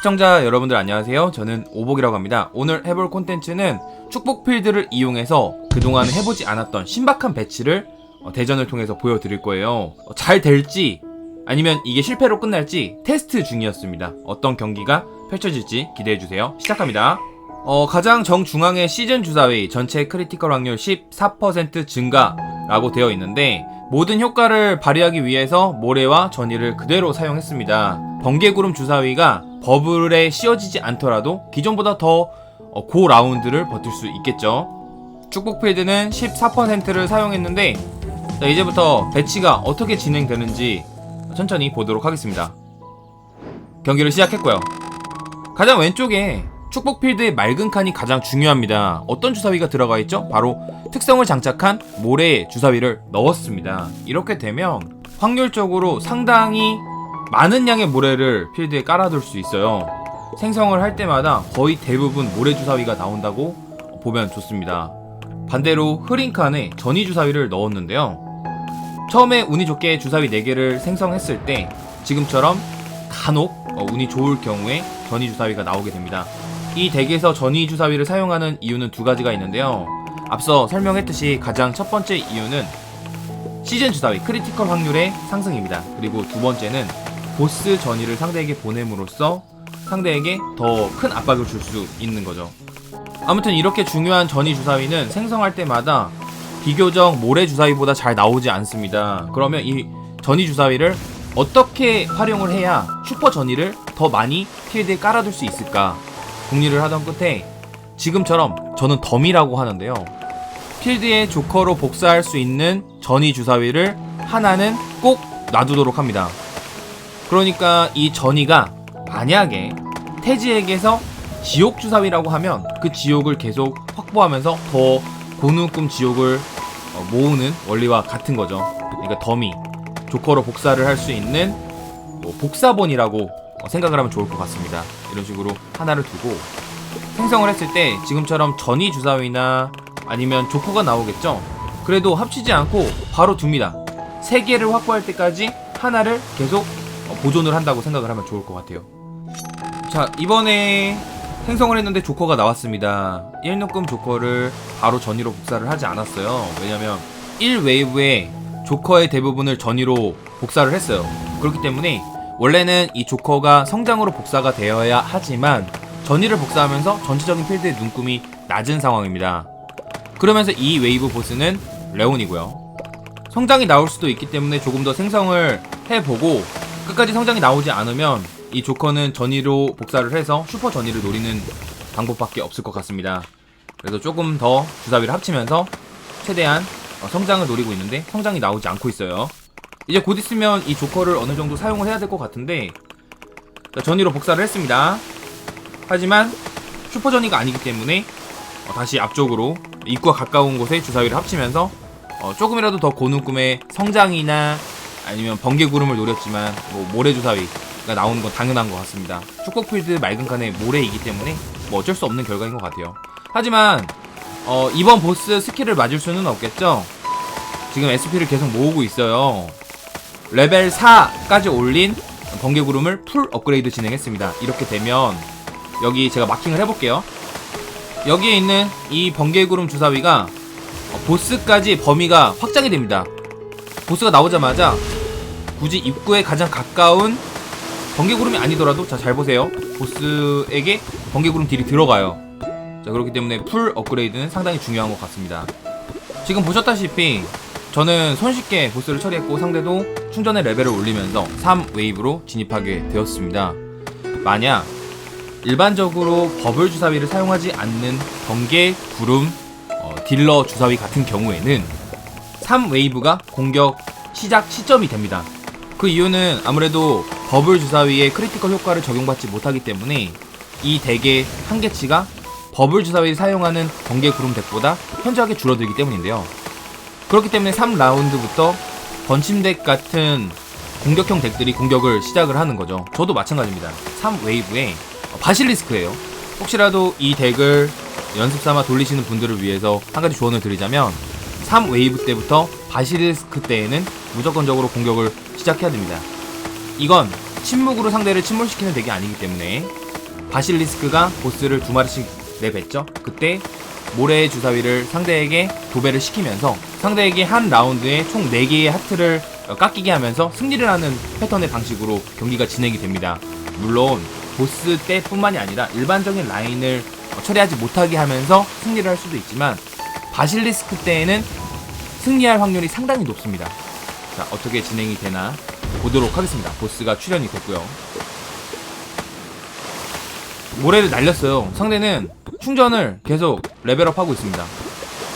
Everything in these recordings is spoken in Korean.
시청자 여러분들 안녕하세요. 저는 오복이라고 합니다. 오늘 해볼 콘텐츠는 축복 필드를 이용해서 그동안 해보지 않았던 신박한 배치를 어, 대전을 통해서 보여드릴 거예요. 어, 잘 될지 아니면 이게 실패로 끝날지 테스트 중이었습니다. 어떤 경기가 펼쳐질지 기대해주세요. 시작합니다. 어, 가장 정중앙의 시즌 주사위 전체 크리티컬 확률 14% 증가라고 되어 있는데 모든 효과를 발휘하기 위해서 모래와 전이를 그대로 사용했습니다. 번개구름 주사위가 버블에 씌워지지 않더라도 기존보다 더 어, 고 라운드를 버틸 수 있겠죠. 축복필드는 14%를 사용했는데 자, 이제부터 배치가 어떻게 진행되는지 천천히 보도록 하겠습니다. 경기를 시작했고요. 가장 왼쪽에 축복 필드의 맑은 칸이 가장 중요합니다. 어떤 주사위가 들어가 있죠? 바로 특성을 장착한 모래 주사위를 넣었습니다. 이렇게 되면 확률적으로 상당히 많은 양의 모래를 필드에 깔아둘 수 있어요. 생성을 할 때마다 거의 대부분 모래 주사위가 나온다고 보면 좋습니다. 반대로 흐린 칸에 전이 주사위를 넣었는데요. 처음에 운이 좋게 주사위 4개를 생성했을 때 지금처럼 간혹 어, 운이 좋을 경우에 전이 주사위가 나오게 됩니다. 이 덱에서 전이 주사위를 사용하는 이유는 두 가지가 있는데요. 앞서 설명했듯이 가장 첫 번째 이유는 시즌 주사위 크리티컬 확률의 상승입니다. 그리고 두 번째는 보스 전이를 상대에게 보냄으로써 상대에게 더 큰 압박을 줄 수 있는 거죠. 아무튼 이렇게 중요한 전이 주사위는 생성할 때마다 비교적 모래 주사위보다 잘 나오지 않습니다. 그러면 이 전이 주사위를 어떻게 활용을 해야 슈퍼 전이를 더 많이 필드에 깔아둘 수 있을까 궁리를 하던 끝에 지금처럼 저는 덤이라고 하는데요. 필드에 조커로 복사할 수 있는 전이 주사위를 하나는 꼭 놔두도록 합니다. 그러니까 이 전이가 만약에 태지에게서 지옥 주사위라고 하면 그 지옥을 계속 확보하면서 더 고누꿈 지옥을 어, 모으는 원리와 같은 거죠. 그러니까 덤이 조커로 복사를 할 수 있는 뭐 복사본이라고 어, 생각을 하면 좋을 것 같습니다. 이런 식으로 하나를 두고 생성을 했을 때 지금처럼 전이 주사위나 아니면 조커가 나오겠죠. 그래도 합치지 않고 바로 둡니다. 세 개를 확보할 때까지 하나를 계속 어, 보존을 한다고 생각을 하면 좋을 것 같아요. 자 이번에 생성을 했는데 조커가 나왔습니다. 1놈금 조커를 바로 전이로 복사를 하지 않았어요. 왜냐면 1웨이브에 조커의 대부분을 전이로 복사를 했어요. 그렇기 때문에 원래는 이 조커가 성장으로 복사가 되어야 하지만 전이를 복사하면서 전체적인 필드의 눈금이 낮은 상황입니다. 그러면서 이 웨이브 보스는 레온이고요. 성장이 나올 수도 있기 때문에 조금 더 생성을 해보고 끝까지 성장이 나오지 않으면 이 조커는 전이로 복사를 해서 슈퍼 전이를 노리는 방법밖에 없을 것 같습니다. 그래서 조금 더 주사위를 합치면서 최대한 어, 성장을 노리고 있는데 성장이 나오지 않고 있어요. 이제 곧 있으면 이 조커를 어느 정도 사용을 해야 될 것 같은데 자, 전이로 복사를 했습니다. 하지만 슈퍼 전이가 아니기 때문에 어, 다시 앞쪽으로 입구와 가까운 곳에 주사위를 합치면서 어, 조금이라도 더 고는 꿈의 성장이나 아니면 번개 구름을 노렸지만 뭐 모래 주사위가 나오는 건 당연한 것 같습니다. 축복필드 맑은 칸의 모래이기 때문에 뭐 어쩔 수 없는 결과인 것 같아요. 하지만 어, 이번 보스 스킬을 맞을 수는 없겠죠. 지금 SP를 계속 모으고 있어요. 레벨 4까지 올린 번개 구름을 풀 업그레이드 진행했습니다. 이렇게 되면 여기 제가 마킹을 해볼게요. 여기에 있는 이 번개 구름 주사위가 어, 보스까지 범위가 확장이 됩니다. 보스가 나오자마자 굳이 입구에 가장 가까운 번개구름이 아니더라도 자 잘 보세요. 보스에게 번개구름 딜이 들어가요. 자 그렇기 때문에 풀 업그레이드는 상당히 중요한 것 같습니다. 지금 보셨다시피 저는 손쉽게 보스를 처리했고 상대도 충전의 레벨을 올리면서 3웨이브로 진입하게 되었습니다. 만약 일반적으로 버블 주사위를 사용하지 않는 번개 구름 어, 딜러 주사위 같은 경우에는 3웨이브가 공격 시작 시점이 됩니다. 그 이유는 아무래도 버블 주사위의 크리티컬 효과를 적용받지 못하기 때문에 이 덱의 한계치가 버블 주사위를 사용하는 번개 구름 덱보다 현저하게 줄어들기 때문인데요. 그렇기 때문에 3라운드부터 번침 덱 같은 공격형 덱들이 공격을 시작을 하는 거죠. 저도 마찬가지입니다. 3웨이브에 바실리스크예요. 혹시라도 이 덱을 연습 삼아 돌리시는 분들을 위해서 한 가지 조언을 드리자면 3웨이브 때부터 바실리스크 때에는 무조건적으로 공격을 시작해야 됩니다. 이건 침묵으로 상대를 침몰시키는 덱이 아니기 때문에 바실리스크가 보스를 두 마리씩 내뱉죠. 그때 모래의 주사위를 상대에게 도배를 시키면서 상대에게 한 라운드에 총 4개의 하트를 어, 깎이게 하면서 승리를 하는 패턴의 방식으로 경기가 진행이 됩니다. 물론 보스 때뿐만이 아니라 일반적인 라인을 어, 처리하지 못하게 하면서 승리를 할 수도 있지만 바실리스크 때에는 승리할 확률이 상당히 높습니다. 자, 어떻게 진행이 되나 보도록 하겠습니다. 보스가 출연이 됐고요. 모래를 날렸어요. 상대는 충전을 계속 레벨업 하고 있습니다.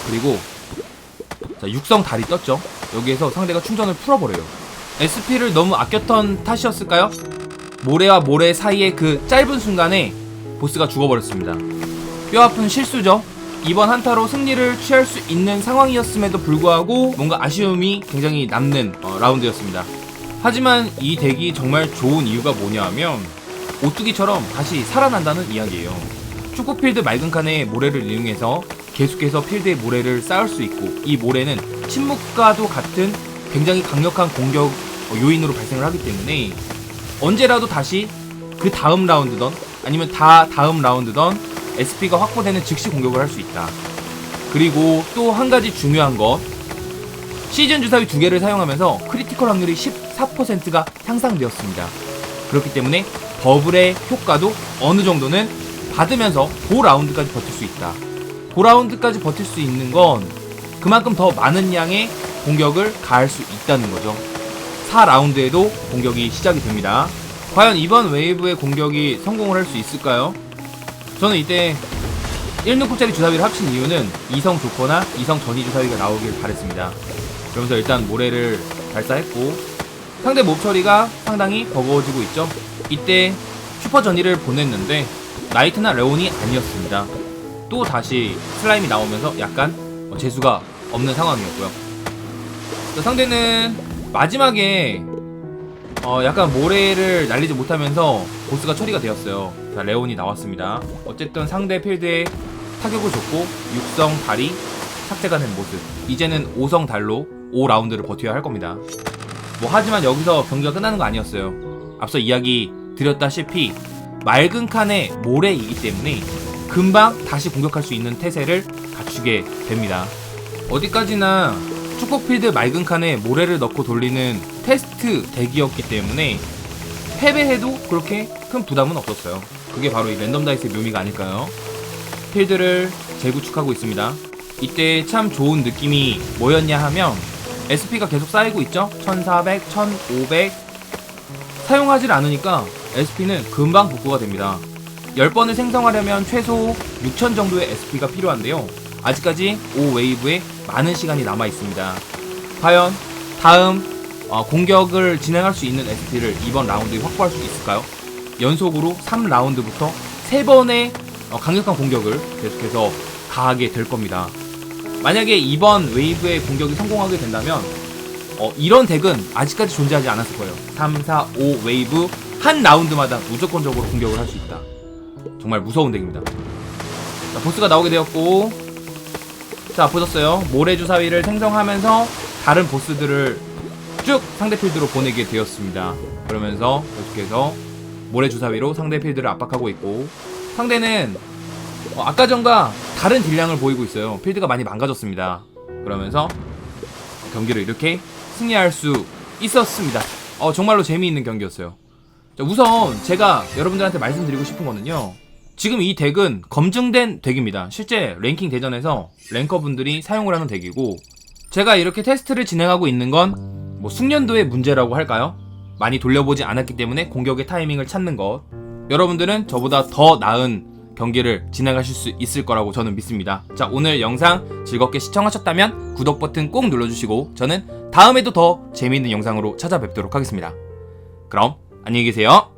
그리고 자, 육성 달이 떴죠. 여기에서 상대가 충전을 풀어버려요. SP를 너무 아꼈던 탓이었을까요? 모래와 모래 사이의 그 짧은 순간에 보스가 죽어버렸습니다. 뼈아픈 실수죠. 이번 한타로 승리를 취할 수 있는 상황이었음에도 불구하고 뭔가 아쉬움이 굉장히 남는 어, 라운드였습니다. 하지만 이 덱이 정말 좋은 이유가 뭐냐 하면 오뚜기처럼 다시 살아난다는 이야기예요. 축구 필드 맑은 칸에 모래를 이용해서 계속해서 필드에 모래를 쌓을 수 있고 이 모래는 침묵과도 같은 굉장히 강력한 공격 어, 요인으로 발생을 하기 때문에 언제라도 다시 그 다음 라운드던 아니면 다 다음 라운드던 SP가 확보되는 즉시 공격을 할 수 있다. 그리고 또 한 가지 중요한 것 시즌 주사위 두 개를 사용하면서 크리티컬 확률이 14%가 향상되었습니다. 그렇기 때문에 버블의 효과도 어느 정도는 받으면서 고 라운드까지 버틸 수 있다. 고 라운드까지 버틸 수 있는 건 그만큼 더 많은 양의 공격을 가할 수 있다는 거죠. 4라운드에도 공격이 시작이 됩니다. 과연 이번 웨이브의 공격이 성공을 할 수 있을까요? 저는 이때 1눈곱짜리 주사위를 합친 이유는 이성 조커나 이성 전이 주사위가 나오길 바랬습니다. 그러면서 일단 모래를 발사했고 상대 몹 처리가 상당히 버거워지고 있죠. 이때 슈퍼 전이를 보냈는데 나이트나 레온이 아니었습니다. 또 다시 슬라임이 나오면서 약간 어, 재수가 없는 상황이었고요. 자, 상대는 마지막에 어, 약간 모래를 날리지 못하면서 보스가 처리가 되었어요. 자, 레온이 나왔습니다. 어쨌든 상대 필드에 타격을 줬고 육성 달이 삭제가 된 모습. 이제는 5성 달로 5라운드를 버텨야 할 겁니다. 뭐 하지만 여기서 경기가 끝나는 거 아니었어요. 앞서 이야기 드렸다시피 맑은 칸의 모래이기 때문에 금방 다시 공격할 수 있는 태세를 갖추게 됩니다. 어디까지나 축복필드 맑은 칸에 모래를 넣고 돌리는 테스트 덱이었기 때문에 패배해도 그렇게 큰 부담은 없었어요. 그게 바로 이 랜덤 다이스의 묘미가 아닐까요? 필드를 재구축하고 있습니다. 이때 참 좋은 느낌이 뭐였냐 하면 SP가 계속 쌓이고 있죠? 1400, 1500 사용하지 않으니까 SP는 금방 복구가 됩니다. 10번을 생성하려면 최소 6000 정도의 SP가 필요한데요. 아직까지 5웨이브에 많은 시간이 남아 있습니다. 과연 다음 어, 공격을 진행할 수 있는 SP를 이번 라운드에 확보할 수 있을까요? 연속으로 3라운드부터 3번의 어, 강력한 공격을 계속해서 가하게 될 겁니다. 만약에 이번 웨이브의 공격이 성공하게 된다면 어, 이런 덱은 아직까지 존재하지 않았을 거예요. 3, 4, 5 웨이브 한 라운드마다 무조건적으로 공격을 할 수 있다. 정말 무서운 덱입니다. 자, 보스가 나오게 되었고 자 보셨어요. 모래 주사위를 생성하면서 다른 보스들을 쭉 상대 필드로 보내게 되었습니다. 그러면서 계속해서 모래 주사위로 상대 필드를 압박하고 있고 상대는 어, 아까 전과 다른 딜량을 보이고 있어요. 필드가 많이 망가졌습니다. 그러면서 경기를 이렇게 승리할 수 있었습니다. 어, 정말로 재미있는 경기였어요. 자, 우선 제가 여러분들한테 말씀드리고 싶은 거는요. 지금 이 덱은 검증된 덱입니다. 실제 랭킹 대전에서 랭커분들이 사용을 하는 덱이고 제가 이렇게 테스트를 진행하고 있는 건 뭐 숙련도의 문제라고 할까요? 많이 돌려보지 않았기 때문에 공격의 타이밍을 찾는 것. 여러분들은 저보다 더 나은 경기를 진행하실 수 있을 거라고 저는 믿습니다. 자, 오늘 영상 즐겁게 시청하셨다면 구독 버튼 꼭 눌러주시고 저는 다음에도 더 재미있는 영상으로 찾아뵙도록 하겠습니다. 그럼 안녕히 계세요.